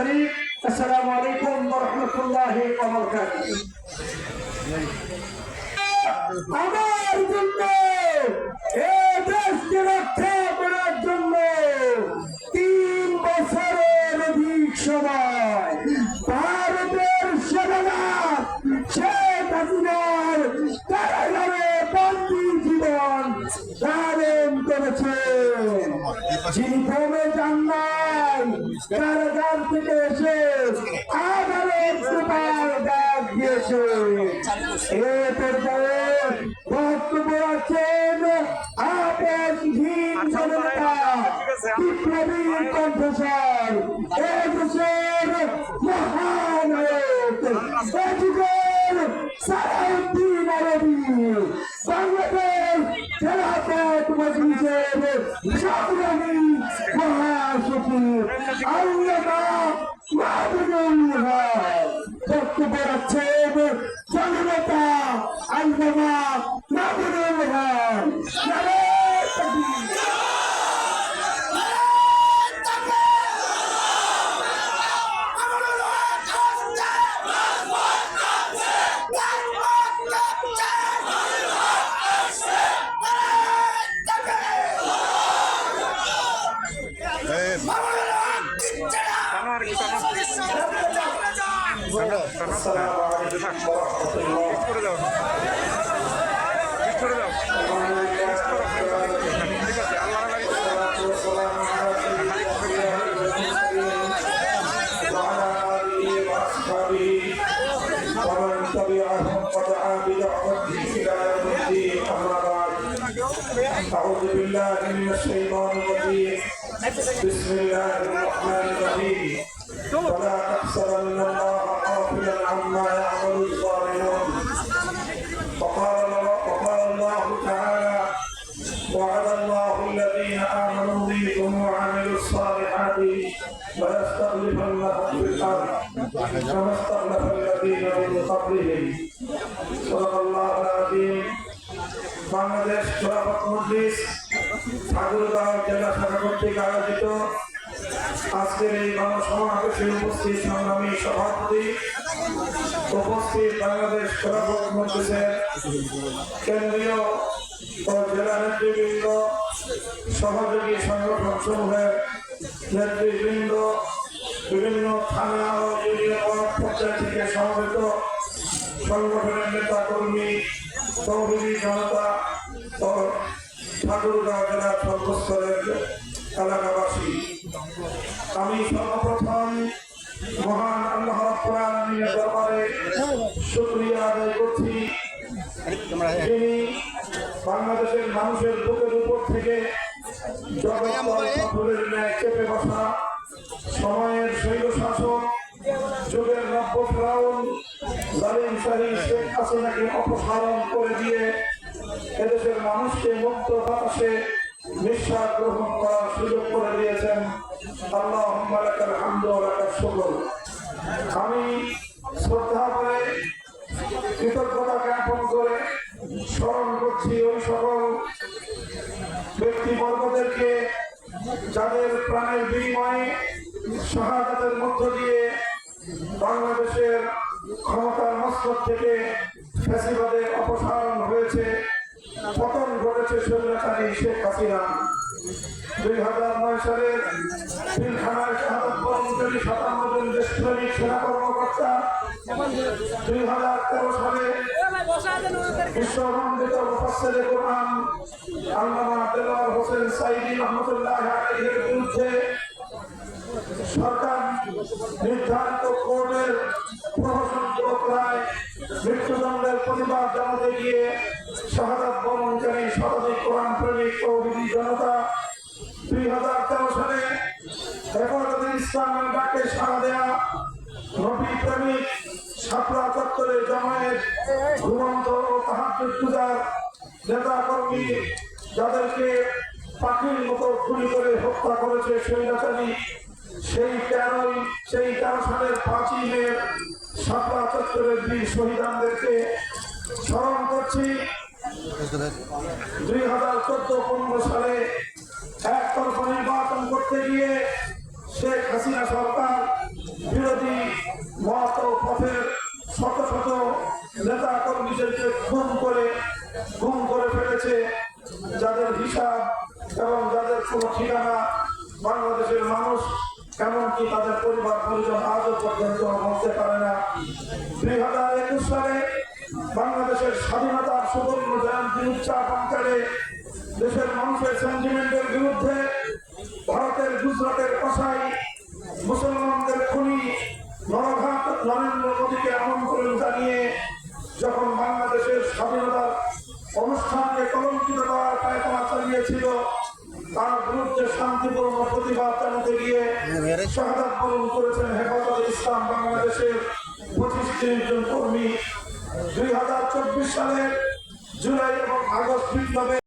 وفتح قريب السلام عليكم ورحمة الله وبركاته আমার জন্য এ দেশকে রক্ষা করার জন্য তিন বছরের অধিক সময় ভারতের সেনারা শেখ হাসিনার কারাগারে বন্দী জীবন ধারণ করেছেন যিনি কমে যান নাই কারাগার থেকে এসে আদালত সুপার ডাক দিয়েছে। এ পর্যায়ে বক্তব্য রাখছেন আপনহীন জনতা বিপ্লবী কণ্ঠস্বর এ দেশের বাংলাদেশ খেলাফত মজলিসের মহাসচিব আসসালামু আলাইকুম ওয়া রাহমাতুল্লাহ। করে দাও ঠিক করে দাও ঠিক আছে আল্লাহ والصلاة والسلام على سيدنا محمد وعلى آله وأصحابه ومن تبعهم ودعا بدعوته إلى يوم الدين أما بعد أعوذ بالله من الشيطان الرجيم بسم الله الرحمن الرحيم الله الذين آمنوا منكم وعملوا الصالحات ويستخلفنهم في الأرض كما استخلف الذين من قبلهم صدق الله العظيم বাংলাদেশ খেলাফত মজলিস ঠাকুরগাঁও জেলা শাখা কর্তৃক আয়োজিত আজকের এই গণসমাবেশে উপস্থিত সংগ্রামী সভাপতি উপস্থিত বাংলাদেশ খেলাফত মজলিসের কেন্দ্রীয় ও জেলা নেতৃবৃন্দ সহযোগী সংগঠন সমূহের নেতৃবৃন্দ, বিভিন্ন থানা ও ইউনিয়ন পর্যায় থেকে সমবেত সংগঠনের নেতা কর্মী তহবিলি জনতা ও ঠাকুরগাঁও জেলার সর্বস্তরের এলাকাবাসী। আমি সর্বপ্রথম মহান আল্লাহ রাব্বুল দরবারে শুকরিয়া আদায় করছি। যিনি বাংলাদেশের মানুষের বুকের থেকে চেপে বসা সময়ের শৈল শাসক যুগের নব্য ফ্রাউন জালিম শাহী শেখ হাসিনাকে অপসারণ করে দিয়ে এদেশের মানুষকে মুক্ত বাতাসে নিঃশ্বাস গ্রহণ করার সুযোগ করে দিয়েছেন। আল্লাহ হামদু শুকর। আমি শ্রদ্ধা শাহাদাতের মধ্য দিয়ে বাংলাদেশের ক্ষমতার মস্তক থেকে ফ্যাসিবাদের অপসারণ হয়েছে, পতন ঘটেছে স্বৈরাচারী শেখ হাসিনা। দুই হাজার নয় সালের পিলখানায় শাহাদত সাতান্ন জন দেশপ্রেমিক সেনা কর্মকর্তা, দুই হাজার তেরো সালে বিশ্ববন্দিত মুফাসসিরে কোরআন আল্লামা দেলোয়ার হোসেন সাইদি রহমতুল্লাহ আলাইহির বিরুদ্ধে সরকার নির্ধারিত কোর্টের প্রহসনমূলক রায় মৃত্যুদণ্ডের প্রতিবাদ জানাতে গিয়ে শাহাদাত বরণকারী শতাধিক কোরআন প্রেমিক তৌহিদি জনতা দুই হাজার তেরো সালে হেফাজতে ইসলামের ডাকে সাড়া দেয়া নবী প্রেমিক শাপলা চত্বরে জমায়েত ঘুমন্ত ও তাহাজ্জুদ পূজার নেতা কর্মী যাদেরকে পাখির মতো গুলি করে হত্যা করেছে সেই স্বৈরাচারী সেই তেরোই, সেই তেরো সালের পাঁচই মে শাপলা চত্বরের বীর শহীদানদেরকে স্মরণ করছি। দুই হাজার চোদ্দ, পনেরো সালে একতরফা নির্বাচন করতে গিয়ে শেখ হাসিনা সরকার বিরোধী মত পথের শত শত নেতা কর্মীদেরকে খুন করে খুন করে ফেলেছে। যাদের হিসাব এবং যাদের কোনো ঠিকানা একুশ সালে বাংলাদেশের স্বাধীনতার সুবর্ণ জয়ন্তী উদযাপনকালে দেশের মানুষের সেন্টিমেন্টের বিরুদ্ধে ভারতের গুজরাটের কষাই মুসলমানদের খুনি নরঘাট নরেন্দ্র মোদীকে আমন্ত্রণ জানিয়ে যখন বাংলাদেশের স্বাধীনতার অনুষ্ঠানকে কলঙ্কিত করার পায়তারা চালিয়েছিল তার বিরুদ্ধে শান্তিপূর্ণ প্রতিবাদ জানাতে গিয়ে শাহাদাত বরণ করেছেন হেফাজত ইসলাম বাংলাদেশের পঁচিশ তিরিশ জন কর্মী দুই হাজার চব্বিশ সালের জুলাই এবং আগস্ট বিপ্লবে